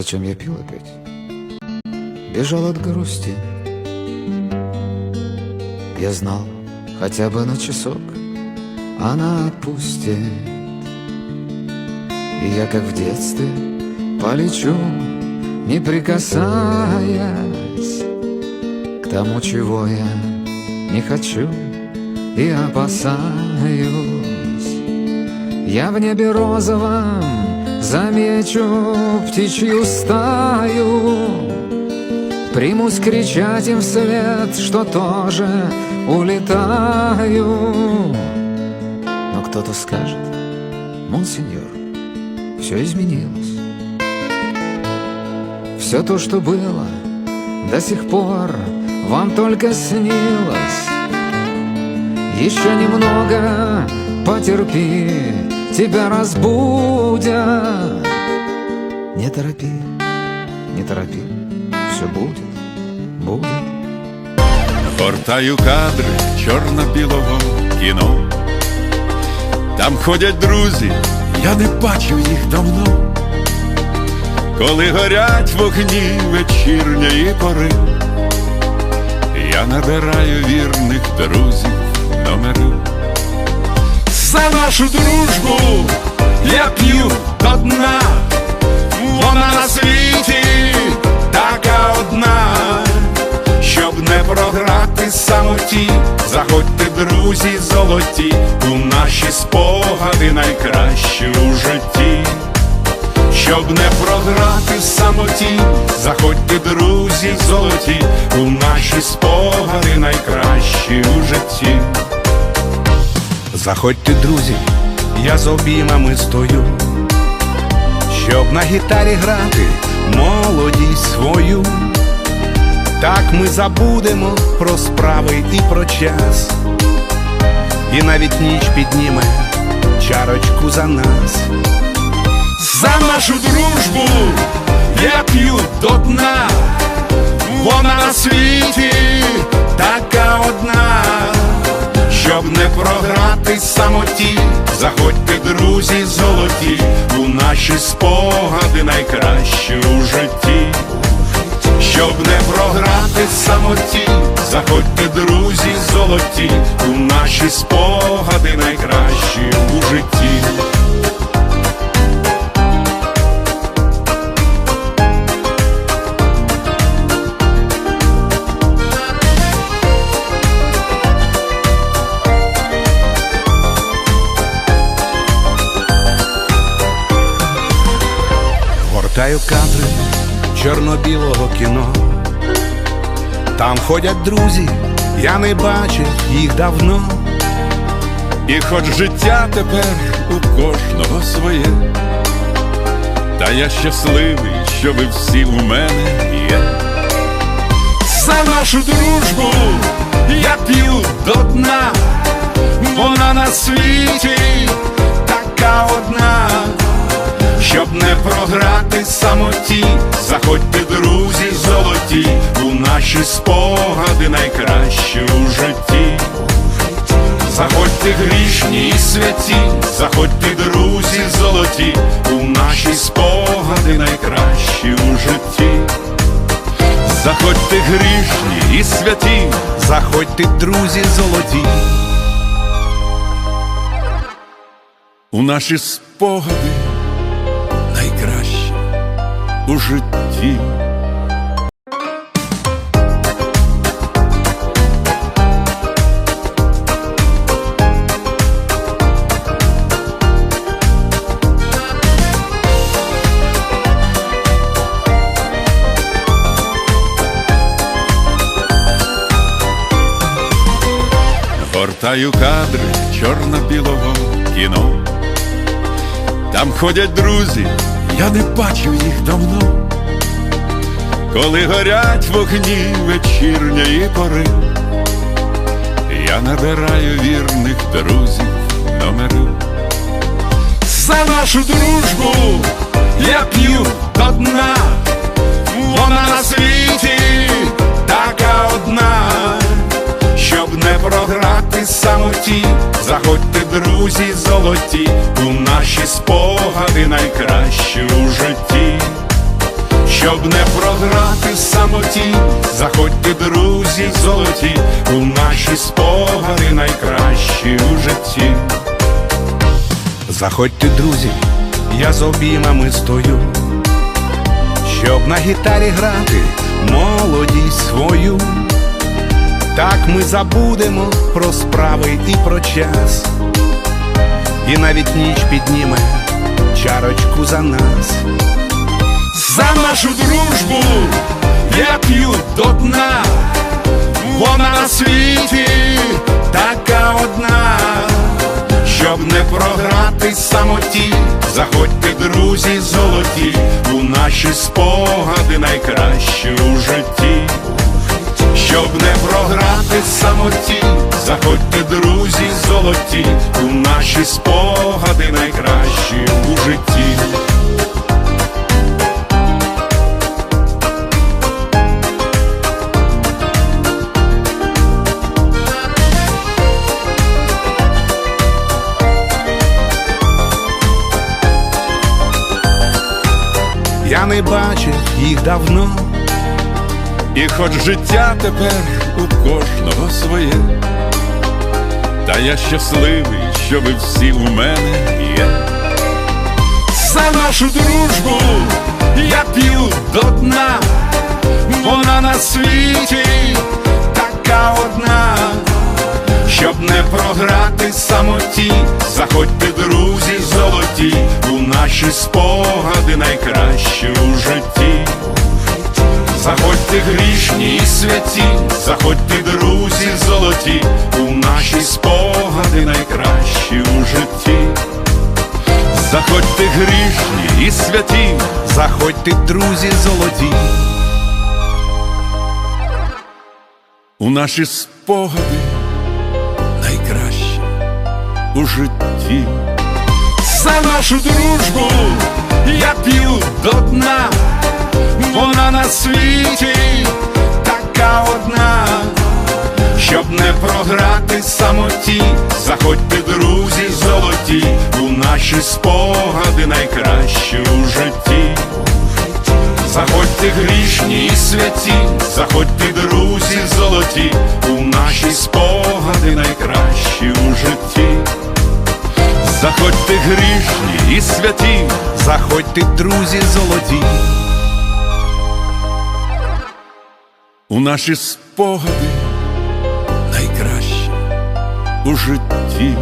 зачем я пил опять? Бежал от грусти. Я знал, хотя бы на часок она отпустит. И я, как в детстве, полечу, не прикасаясь К тому, чего я не хочу и опасаюсь. Я в небе розовом замечу птичью стаю, Примусь кричать им вслед, что тоже улетаю. Но кто-то скажет, монсеньор, все изменилось. Все то, что было до сих пор, вам только снилось. Еще немного потерпи, тебя разбудят. Не торопи, не торопи, все будет, будет. Гортаю кадри чорно-білого кіно. Там ходять друзі, я не бачив їх давно. Коли горять вогні вечірньої пори, я набираю вірних друзів. За нашу дружбу я п'ю до дна, вона на світі така одна, щоб не програти самоті, заходьте, друзі, золоті, у наші спогади найкращі у житті. Щоб не програти самоті, заходьте, друзі, золоті, у наші спогади найкращі у житті. Заходьте, друзі, я з обіймами стою, щоб на гітарі грати молодість свою. Так ми забудемо про справи і про час, і навіть ніч підніме чарочку за нас. За нашу дружбу я п'ю до дна, вона на світі така одна, щоб не програти самоті, заходьте, друзі, золоті, у наші спогади найкращі у житті. Щоб не програти самоті, заходьте, друзі, золоті, у наші спогади найкращі у житті. Гортаю кадри чорно-білого кіно. Там ходять друзі, я не бачив їх давно. І хоч життя тепер у кожного своє, та я щасливий, що ви всі у мене є. За нашу дружбу я п'ю до дна, вона на світі самоті, заходьте, друзі, золоті, у наші спогади найкращі у житті. Заходьте грішні і святі, заходьте, друзі, золоті, у наші спогади найкращі у житті. Заходьте грішні і святі, Заходьте, друзі, золоті. у наші спогади у житті. Гортаю кадри чорно-білого кіно. Там ходять друзі, я не бачив їх давно. Коли горять вогні вечірньої пори, я набираю вірних друзів номери. За нашу дружбу я п'ю до дна, вона на світі щоб не програти самоті, заходьте, друзі, золоті, у наші спогади найкращі у житті. щоб не програти самоті, заходьте, друзі, золоті, у наші спогади найкращі у житті. Заходьте, друзі, я з обіймами стою, щоб на гітарі грати молодість свою. Так ми забудемо про справи і про час, і навіть ніч підніме чарочку за нас. За нашу дружбу я п'ю до дна, вона на світі така одна, щоб не програти самоті, заходьте, друзі, золоті, у наші спогади найкращі програти самоті, заходьте, друзі, золоті, у наші спогади найкращі у житті. Я не бачив їх давно, І хоч життя тепер у кожного своє, та я щасливий, що ви всі у мене є. За нашу дружбу я п'ю до дна, вона на світі така одна, щоб не програти самоті, заходьте, друзі, золоті, у наші спогади найкращі у житті. Заходьте грішні і святі, заходьте, друзі, золоті, у наші спогади найкращі у житті. Заходьте грішні і святі, заходьте, друзі, золоті. у наші спогади найкращі у житті. За нашу дружбу я п'ю до світі така одна, щоб не програти самоті, заходьте, друзі, золоті, у наші спогади найкращі у житті. Заходьте грішні і святі, заходьте, друзі, золоті, у наші спогади найкращі у житті. Заходьте грішні і святі, Заходьте, друзі, золоті. У наші спогади найкраще у житті.